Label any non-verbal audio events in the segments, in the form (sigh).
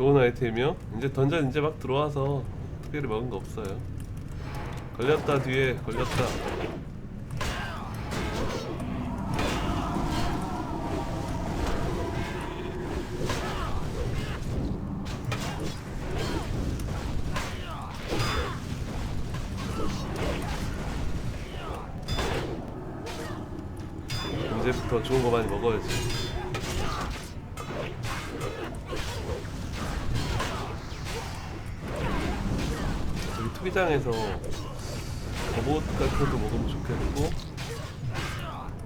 좋은 아이템이요? 이제 던전 이제 막 들어와서 특별히 먹은 거 없어요. 걸렸다 뒤에 걸렸다. 투기장에서 robot 같은 것도 먹으면 좋겠고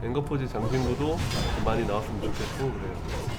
앵거포지 장신구도 좀 많이 나왔으면 좋겠고 그래요.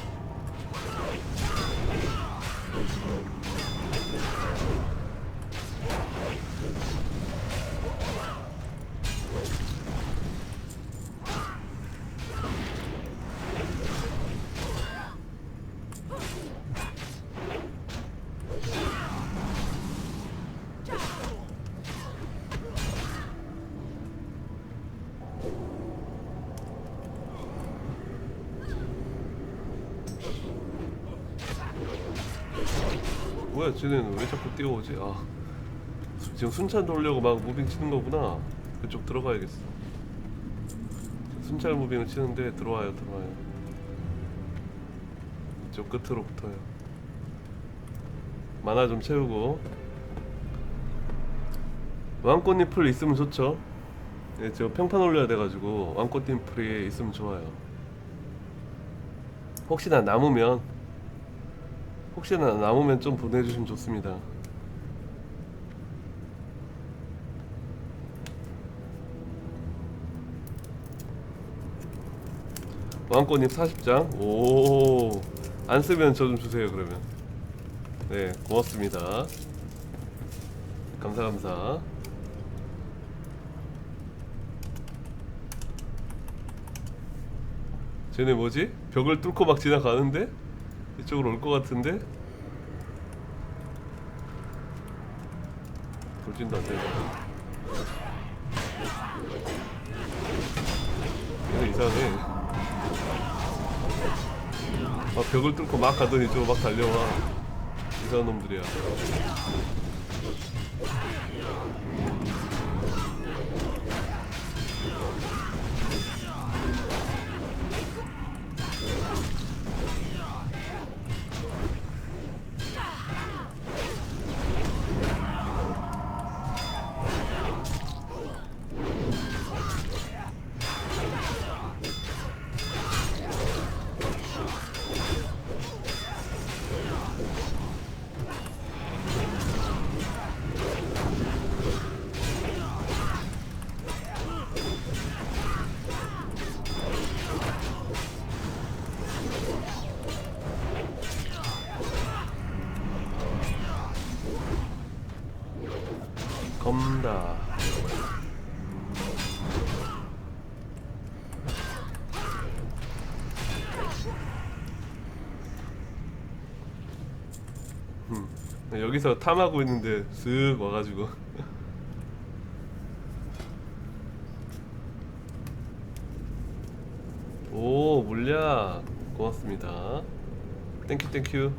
뭐야 쟤는 왜 자꾸 뛰어오지? 아 수- 지금 순찰 돌려고 막 무빙 치는 거구나. 그쪽 들어가야겠어. 순찰 무빙을 치는데 들어와요 들어와요. 이쪽 끝으로 붙어요. 만화 좀 채우고 왕꽃잎 풀 있으면 좋죠. 예, 저 평판 올려야 돼가지고 왕꽃잎 풀이 있으면 좋아요. 혹시나 남으면 혹시나 남으면 좀 보내주시면 좋습니다. 왕꽃잎 40장. 오, 안 쓰면 저 좀 주세요 그러면. 네, 고맙습니다. 감사 감사. 쟤네 뭐지? 벽을 뚫고 막 지나가는데? 이쪽으로 올 것 같은데? 돌진도 안 되네. 얘네 이상해. 아, 벽을 뚫고 막 가더니 이쪽으로 막 달려와. 이상한 놈들이야. 검다. 음, 여기서 탐하고 있는데 쓱 와가지고. (laughs) 오 물약 고맙습니다. 땡큐 땡큐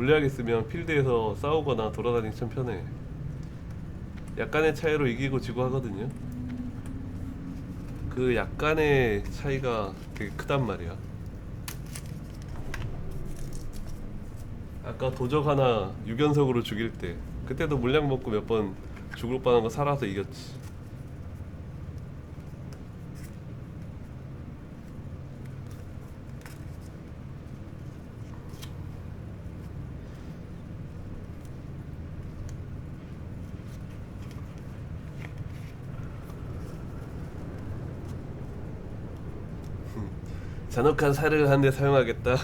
물약 있으면 필드에서 싸우거나 돌아다니기 참 편해. 약간의 차이로 이기고 지고 하거든요. 그 약간의 차이가 되게 크단 말이야. 아까 도적 하나 6연속으로 죽일 때 그때도 물약 먹고 몇 번 죽을 뻔한 거 살아서 이겼지 잔혹한 살해를 하는데 사용하겠다.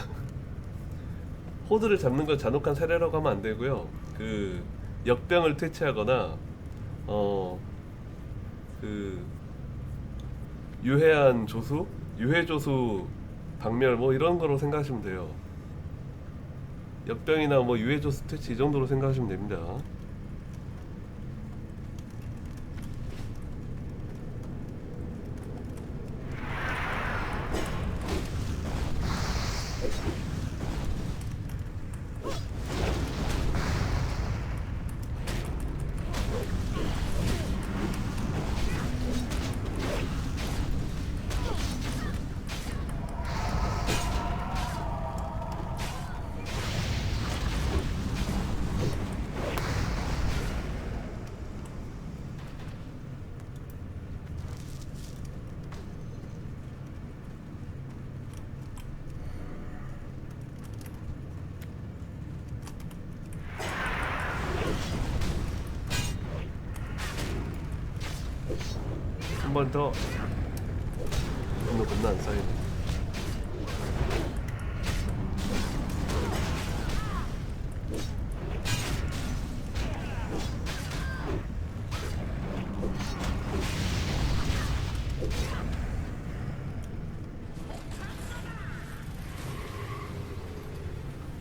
호드를 잡는 걸 잔혹한 살해라고 하면 안 되고요. 그 역병을 퇴치하거나 어그 유해한 조수, 유해 조수 박멸 뭐 이런 거로 생각하시면 돼요. 역병이나 뭐 유해 조수 퇴치 이 정도로 생각하시면 됩니다. 번 더. 분노 겁나 안 쌓이네.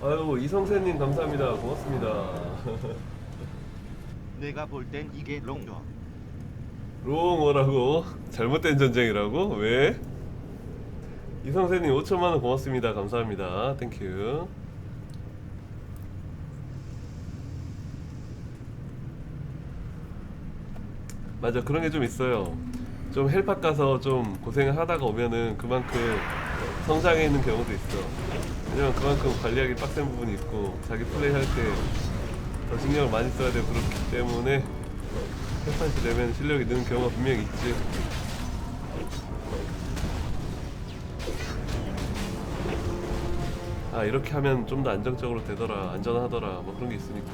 아유 이성세님 감사합니다 고맙습니다 (laughs) 내가 볼 땐 이게 롱더. 롱어라고 잘못된 전쟁이라고? 왜? 이성세님 5천만원 고맙습니다. 감사합니다. 땡큐 맞아 그런 게 좀 있어요. 좀 헬팟 가서 좀 고생을 하다가 오면은 그만큼 성장해 있는 경우도 있어. 왜냐면 그만큼 관리하기 빡센 부분이 있고 자기 플레이 할 때 더 신경을 많이 써야 되고 그렇기 때문에 헬팟이 되면 실력이 느는 경우가 분명히 있지. 아 이렇게 하면 좀 더 안정적으로 되더라 안전하더라 뭐 그런 게 있으니까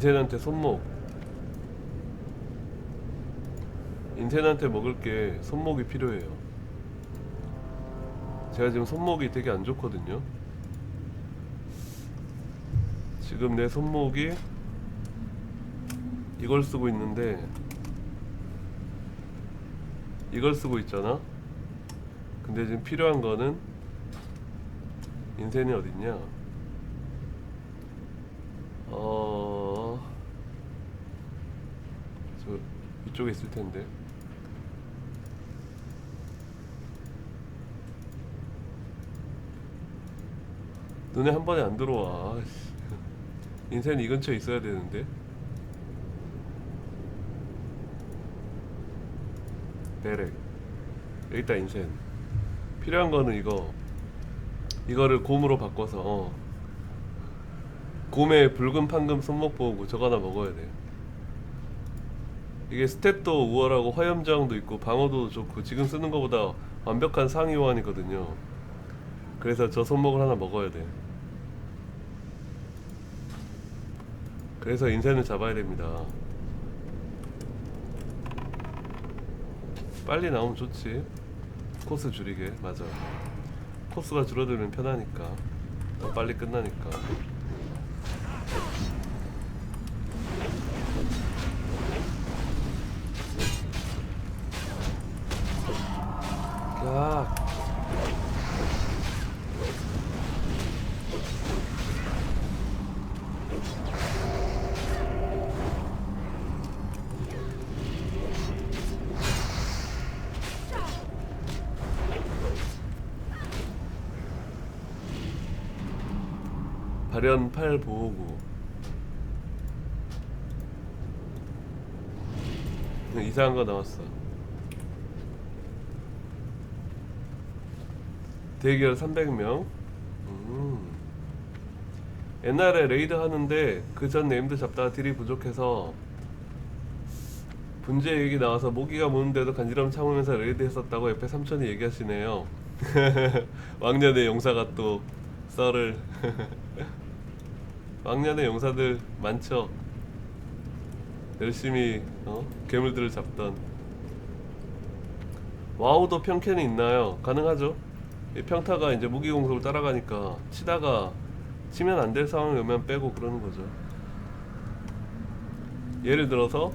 인센한테 손목 인센한테 먹을 게 손목이 필요해요. 제가 지금 손목이 되게 안 좋거든요. 지금 내 손목이 이걸 쓰고 있는데 이걸 쓰고 있잖아? 근데 지금 필요한 거는 인센이 어딨냐 어... 저 이쪽에 있을 텐데. 눈에 한 번에 안 들어와. (laughs) 인생이 이 근처에 있어야 되는데. 베렉. 여기 있다 인생. 필요한 거는 이거. 이거를 곰으로 바꿔서 어. 곰의 붉은 판금 손목 보고 저거 하나 먹어야 돼. 이게 스탯도 우월하고 화염 저항도 있고 방어도 좋고 지금 쓰는 것보다 완벽한 상위 호환이거든요. 그래서 저 손목을 하나 먹어야 돼. 그래서 인생을 잡아야 됩니다. 빨리 나오면 좋지. 코스 줄이게 맞아. 코스가 줄어들면 편하니까. 더 빨리 끝나니까. 야. 발현 8 보호구 이상한 거 나왔어 대결 300명. 음. 옛날에 레이드 하는데 그 전 네임드 잡다가 딜이 부족해서 분재 얘기 나와서 모기가 무는데도 간지럼 참으면서 레이드 했었다고 옆에 삼촌이 얘기하시네요. (laughs) 왕년의 용사가 또 썰을 (laughs) 왕년의 용사들 많죠. 열심히 어? 괴물들을 잡던 와우도 평캔이 있나요? 가능하죠. 이 평타가 이제 무기 공속을 따라가니까 치다가 치면 안 될 상황이 오면 빼고 그러는 거죠. 예를 들어서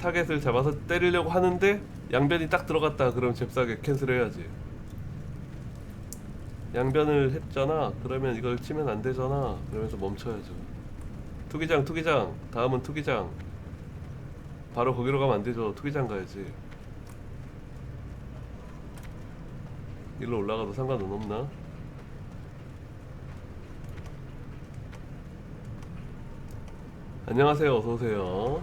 타겟을 잡아서 때리려고 하는데 양변이 딱 들어갔다 그럼 잽싸게 캔슬해야지. 양변을 했잖아. 그러면 이걸 치면 안 되잖아. 그러면서 멈춰야죠. 투기장 투기장 다음은 투기장 바로 거기로 가면 안 되죠. 투기장 가야지. 일로 올라가도 상관은 없나? 안녕하세요. 어서 오세요.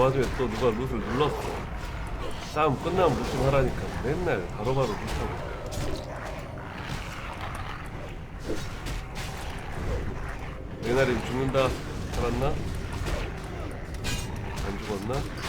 그 와중에 또 누가 룻을 눌렀어 싸움 끝나면 룻 좀 하라니까 맨날 바로바로 룻하고 메나리 죽는다 살았나? 안 죽었나?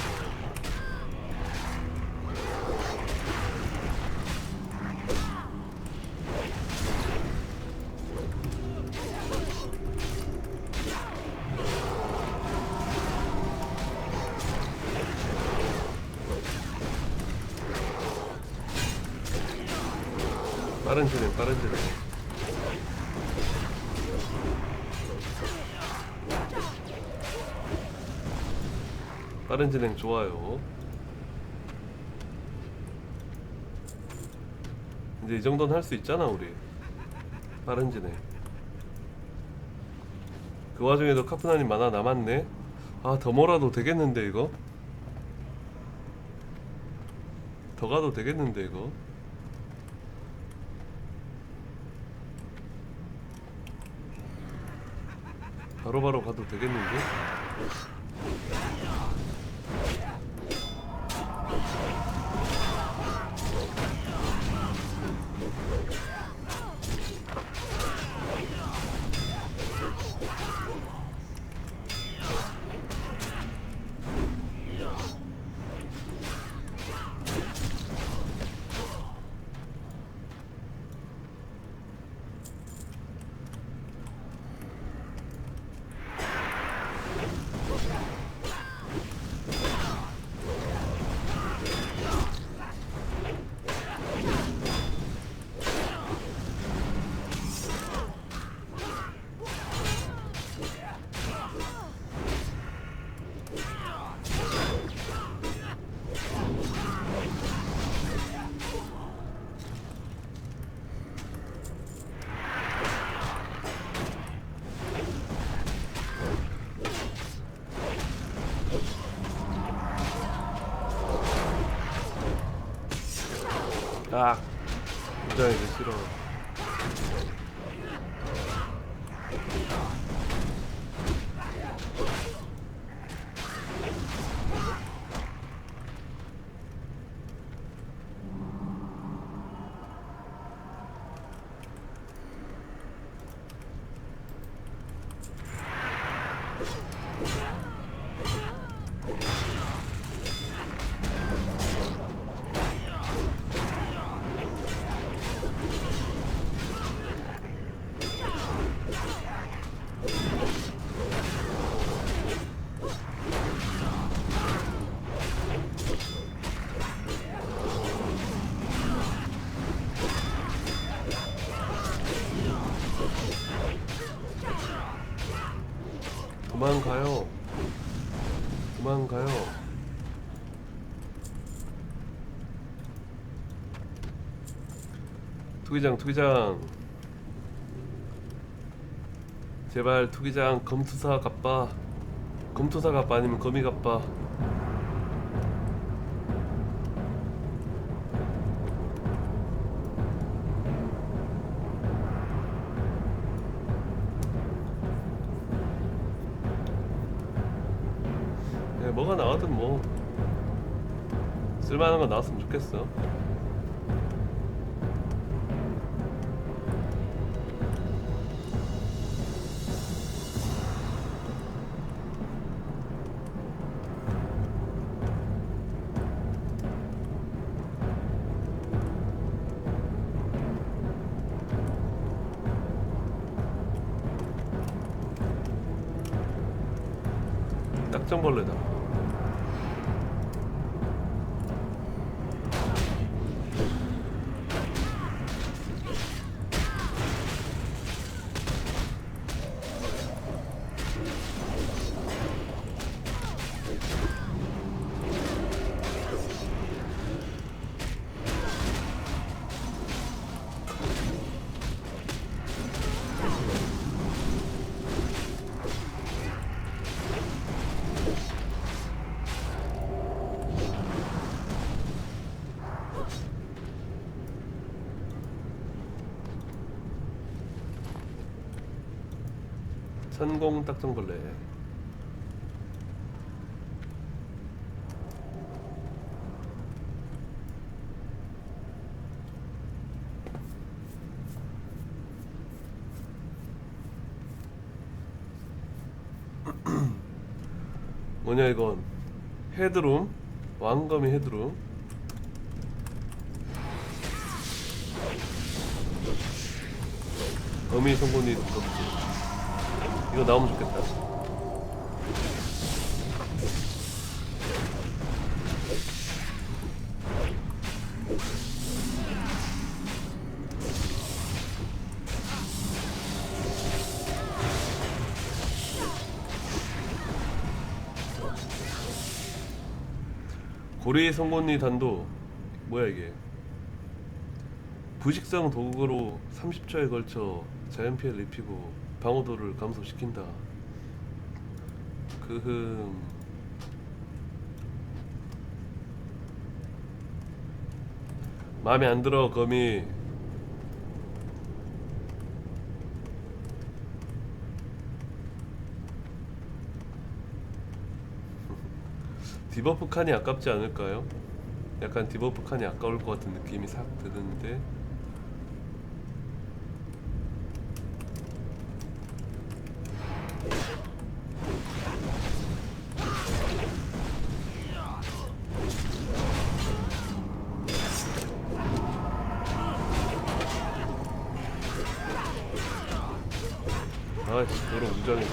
진행 좋아요. 이제 이 정도는 할 수 있잖아 우리. 빠른 진행. 그 와중에도 카프나님 만화 남았네. 아 더 몰아도 되겠는데 이거? 더 가도 되겠는데 이거? 바로바로 가도 되겠는데? 아, 부자이기 싫어. 투기장, 투기장. 제발 투기장 검투사 갑바. 검투사 갑바 아니면 거미 갑바. 네, 뭐가 나와든 뭐 쓸만한 거 나왔으면 좋겠어. 딱정벌레다. 천공 딱정벌레 (clears throat) 뭐냐 이건. 헤드룸. 왕검이 헤드룸. 어미 성분이 없지 이거 나오면 좋겠다. 고리 송곳니 단도 뭐야 이게? 부식성 도구로 30초에 걸쳐 자연 피해를 입히고 방어도를 감소시킨다. 그흠 마음에 안 들어 거미 (laughs) 디버프 칸이 아깝지 않을까요? 약간 디버프 칸이 아까울 것 같은 느낌이 싹 드는데 아이씨 너를 우정해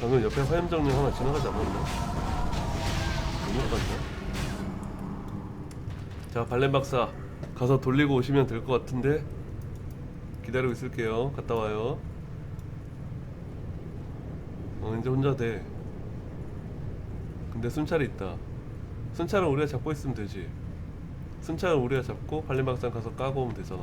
방금 옆에 화염정령 하나 지나가지 않았나? 자 발렌 박사 가서 돌리고 오시면 될 것 같은데 기다리고 있을게요. 갔다 와요. 어 이제 혼자 돼. 근데 순찰이 있다. 순찰은 우리가 잡고 있으면 되지. 순찰은 우리가 잡고 발렌 박사 가서 까고 오면 되잖아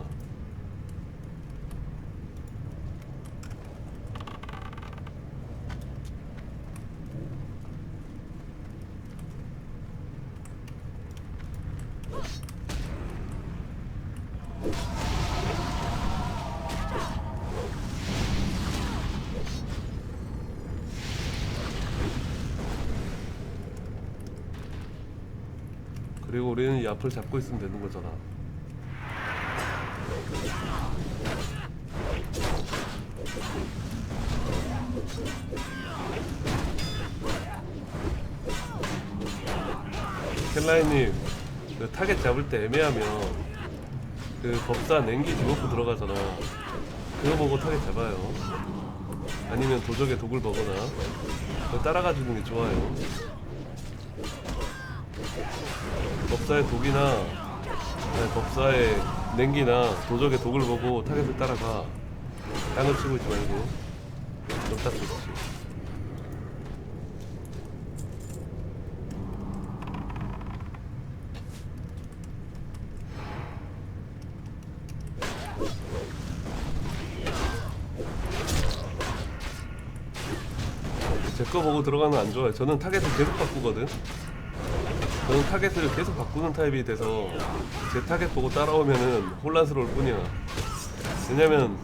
앞을 잡고 있으면 되는 거잖아. 켈라이님, 그 타겟 잡을 때 애매하면 그 법사 냉기 디버프 들어가잖아. 그거 보고 타겟 잡아요. 아니면 도적에 독을 먹거나 따라가 주는 게 좋아요. 법사의 독이나 아니, 법사의 냉기나 도적의 독을 보고 타겟을 따라가 땅을 치고 있지 말고 좋지 제 거 보고 들어가는 거안 좋아요. 저는 타겟을 계속 바꾸거든 저는 타겟을 계속 바꾸는 타입이 돼서 제 타겟 보고 따라오면은 혼란스러울 뿐이야. 왜냐면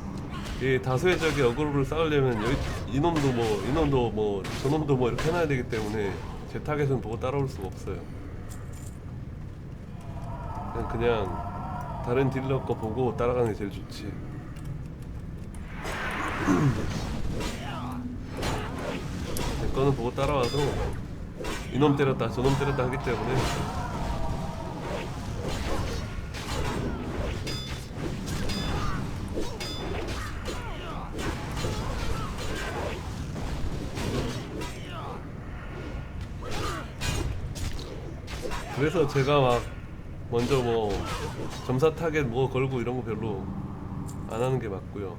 이 다수의 적이 어그로를 쌓으려면 여기 이놈도 뭐 이놈도 뭐 저놈도 뭐 이렇게 해놔야 되기 때문에 제 타겟은 보고 따라올 수가 없어요. 그냥, 그냥 다른 딜러 거 보고 따라가는 게 제일 좋지. (clears throat) 제 거는 보고 따라와도 이놈 때렸다 저놈 때렸다 하기 때문에. 그래서 제가 막 먼저 뭐 점사 타겟 뭐 걸고 이런 거 별로 안 하는 게 맞고요.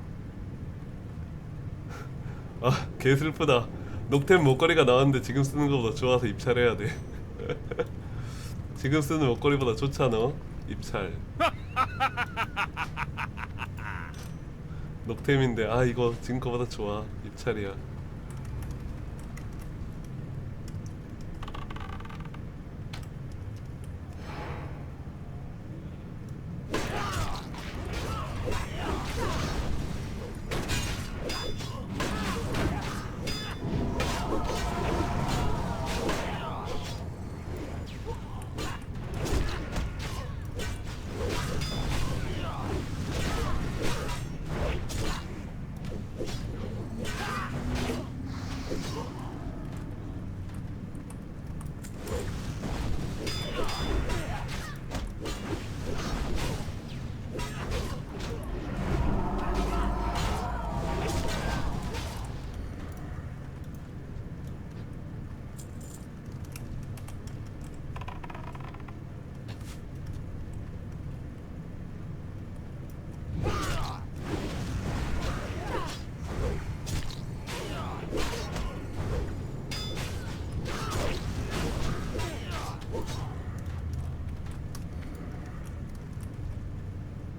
(laughs) 아 개 슬프다 녹템 목걸이가 나왔는데 지금 쓰는 것보다 좋아서 입찰해야 돼. (laughs) 지금 쓰는 목걸이보다 좋잖아 입찰. (laughs) 녹템인데 아 이거 지금 거보다 좋아. 입찰이야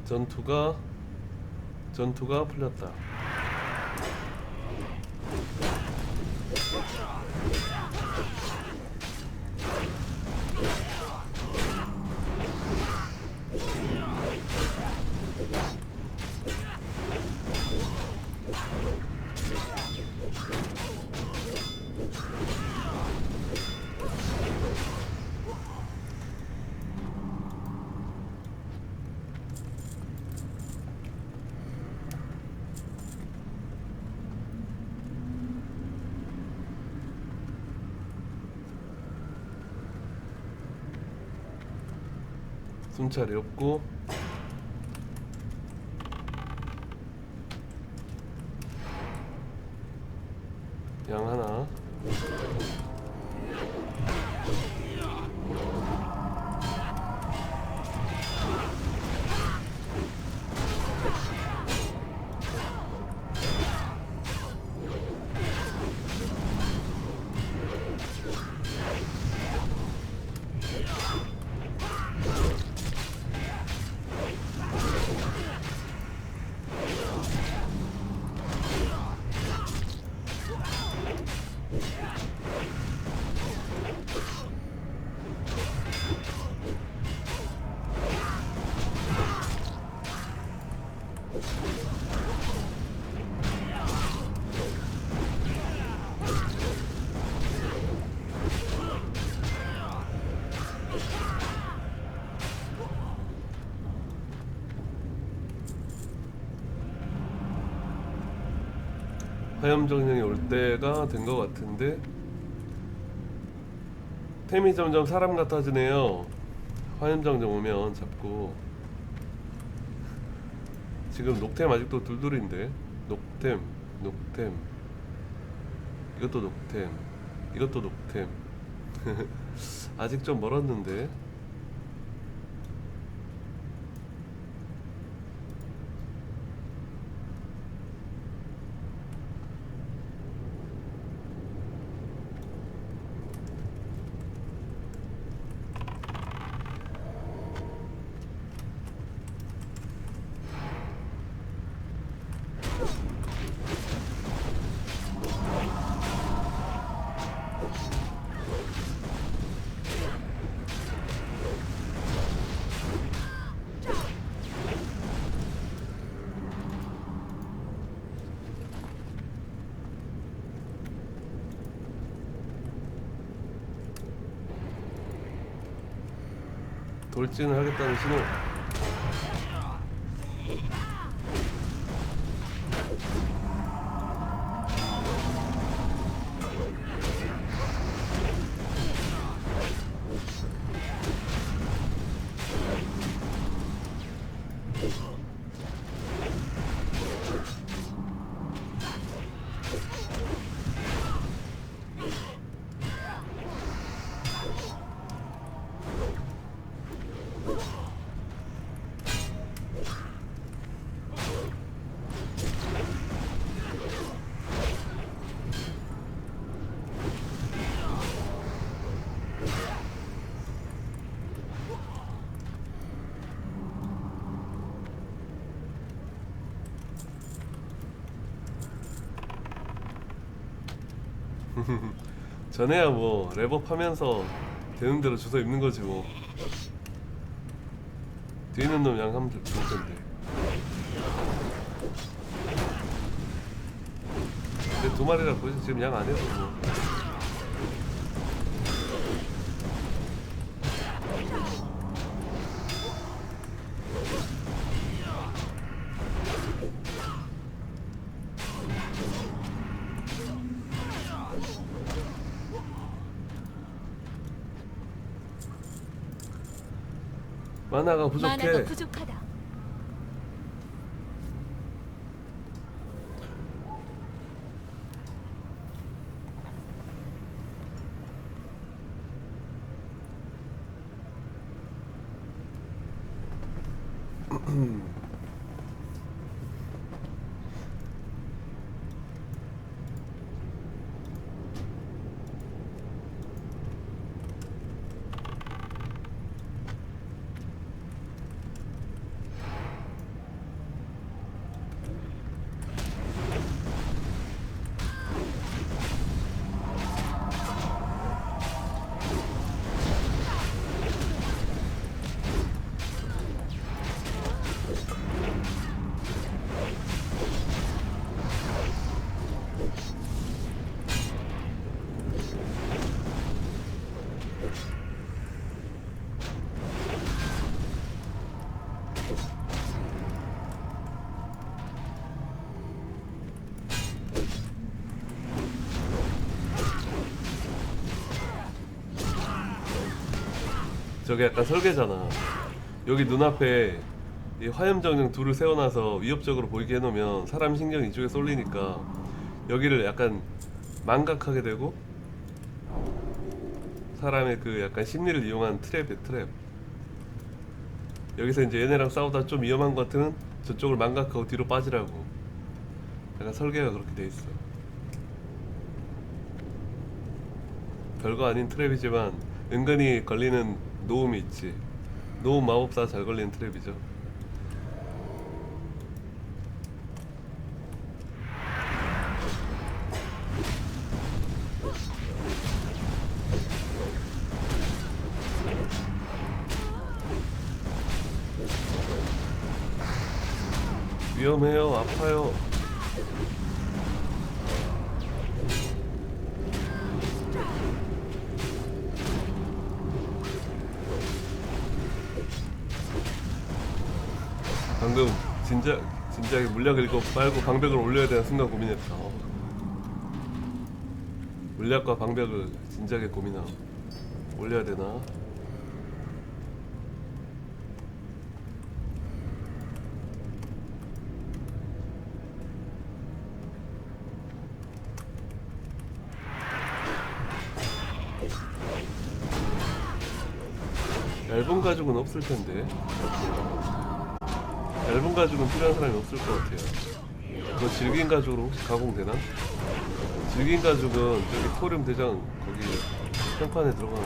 전투가 전투가 풀렸다. 순찰이 없고 양 하나 화염 정령이 올 때가 된 것 같은데. 템이 점점 사람 같아지네요. 화염 정령 오면 잡고. 지금 녹템 아직도 둘둘인데. 녹템 녹템. 이것도 녹템 이것도 녹템. (laughs) 아직 좀 멀었는데 돌진을 하겠다는 신호 (laughs) 전에야 뭐 랩업 하면서 되는 대로 주워 입는 거지 뭐. 뒤에 있는 놈 양 하면 좋을 텐데. 근데 두 마리라 보이지 지금 양 안 해도 뭐 만화가 부족해 만화가 부족하다. 저게 약간 설계잖아. 여기 눈앞에 이 화염정령 둘을 세워놔서 위협적으로 보이게 해놓으면 사람 신경이 이쪽에 쏠리니까 여기를 약간 망각하게 되고 사람의 그 약간 심리를 이용한 트랩에 트랩. 여기서 이제 얘네랑 싸우다 좀 위험한 것 같으면 저쪽을 망각하고 뒤로 빠지라고. 약간 설계가 그렇게 돼 있어. 별거 아닌 트랩이지만 은근히 걸리는 노움이 있지. 노움 마법사 잘 걸리는 트랩이죠. 위험해요. 아파요. 진짜 진작에 물약 읽고 빨고 방벽을 올려야 되는 순간 고민했다. 어. 물약과 방벽을 진작에 고민함. 올려야 되나? 얇은 가죽은 없을 텐데. 얇은 가죽은 필요한 사람이 없을 것 같아요. 그 질긴 가죽으로 혹시 가공되나? 질긴 가죽은 저기 토륨 대장 거기 평판에 들어가는